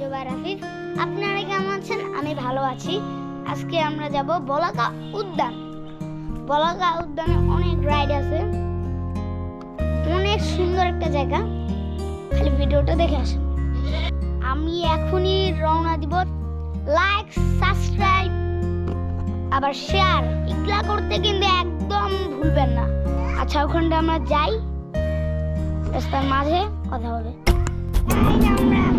জোবা রাফিফ আপনারা কেমন আছেন? আমি ভালো আছি। আজকে আমরা যাব বলাকা উদ্যান। বলাকা উদ্যানে অনেক রাইড আছে। অনেক সুন্দর একটা জায়গা। খালি ভিডিওটা দেখে আসেন। আমি এখনই রওনা দিব। লাইক সাবস্ক্রাইব আবার শেয়ার এগুলা করতে কিন্তু একদম ভুলবেন না। আচ্ছা ওখানটা আমরা যাই। রাস্তার মাঝে কথা হবে। আমরা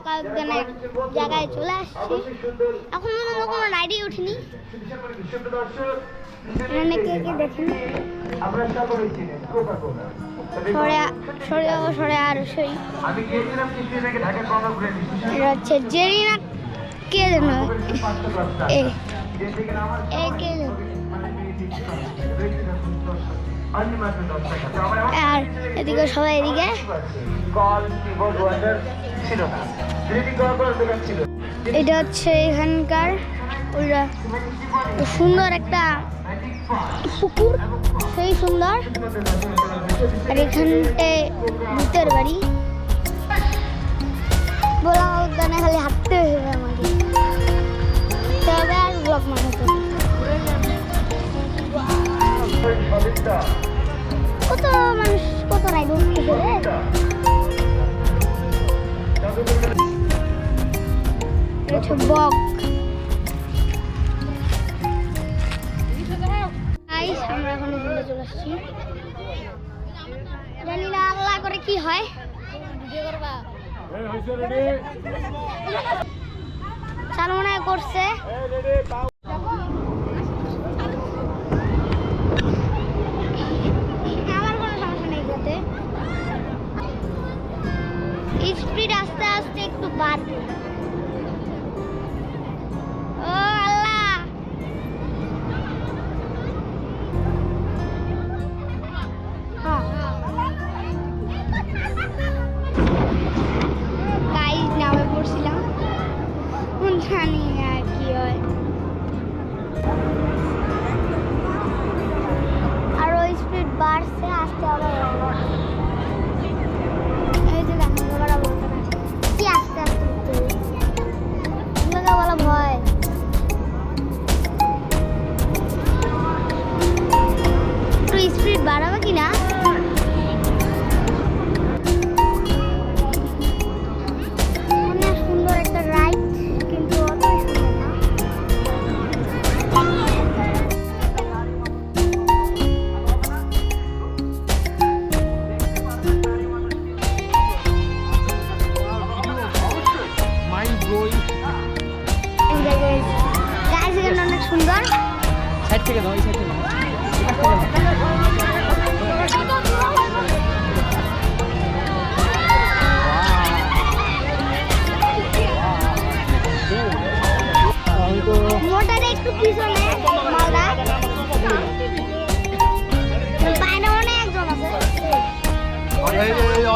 বলাকা জায়গায় চলে আসছি। এখন পর্যন্ত কোনো রাইডই উঠিনি। এখানে কে কে দেখেন। সরে ও সরে আর সই। এটা হচ্ছে জেরিনা কে যেন? এ কে যেন? আর এদিকে সবাই এদিকে। এটা হচ্ছে এখানকার সুন্দর একটা পুকুর, সেই সুন্দর। আর এখানটায় ভূতের বাড়ি। বলা উদ্যানে খালি হাঁটতে হবে আমাকে এটা হচ্ছে বক আমরা এখন ঘুরে চলে আসছি। জানি না আল্লাহ করে কি হয়। চালু মনে করছে। স্পিড বাড়াবে কি না। সুন্দর। সাইড থেকে দাও এই সাইড থেকে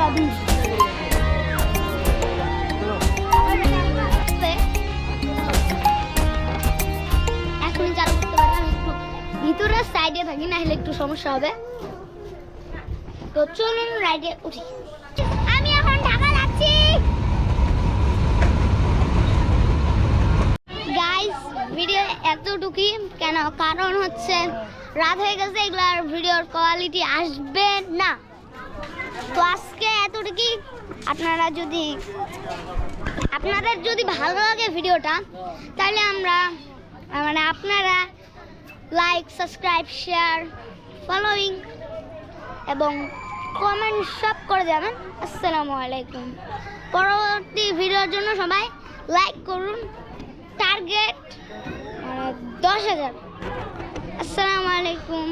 বাবু। ভিতরের সাইডে থাকি না হলে একটু সমস্যা হবে। তো চলুন রাইডে উঠি। আমি এখন ঢাকা যাচ্ছি। গাইস ভিডিও এতটুকুই। কেন? কারণ হচ্ছে রাত হয়ে গেছে এগুলো আর ভিডিওর কোয়ালিটি আসবে না। তো আজকে এতটুকুই। আপনারা যদি আপনাদের যদি ভালো লাগে ভিডিওটা, তাহলে আমরা মানে আপনারা লাইক সাবস্ক্রাইব শেয়ার ফলোইং এবং কমেন্ট সব করে যাবেন। আসসালামু আলাইকুম। পরবর্তী ভিডিওর জন্য সবাই লাইক করুন। টার্গেট দশ হাজার। আসসালামু আলাইকুম।